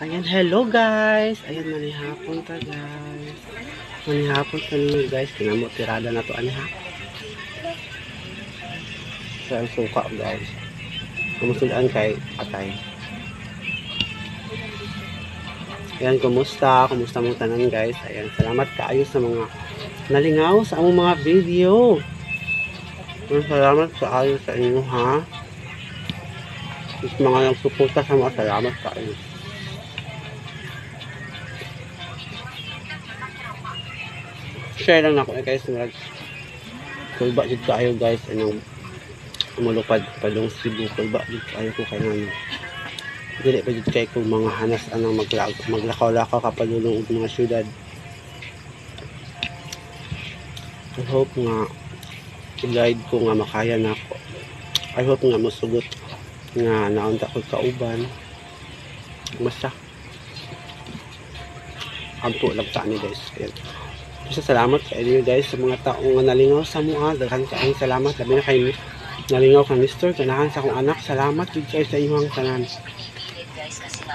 Ayan, hello guys. Ayan, manihapon ta guys. Manihapon ta ninyo guys. Kinamo, tirada na to ani ha. Sa ang suka guys. Kumusulan kay atay. Ayan, kumusta? Kumusta mo tanan guys? Ayan, salamat kaayo sa mga nalingaw sa among mga video. Ayan, Salamat kaayo sa inyo ha. Sa mga nagsuporta sa mga salamat kaayo. Share lang ako eh, guys. Murag kulba dito kayo guys. Anong umulupad padong Cebu. Kulba dito kayo ko kay nano dili pa dito kayo kung mga hanas anong maglag maglakaw-lakaw kapalulong og mga syudad. I hope nga i-guide ko nga makaya na ako. I hope nga masugot nga naunta ko kauban. Basta. Ampo lang ni guys. Ayan. Isa salamat sa inyo guys sa mga taong nalingaw sa mga daghan kaayong salamat. Labi na kayo nalingaw kang mister. Tanahan sa akong anak. Salamat jud sa imong tanan.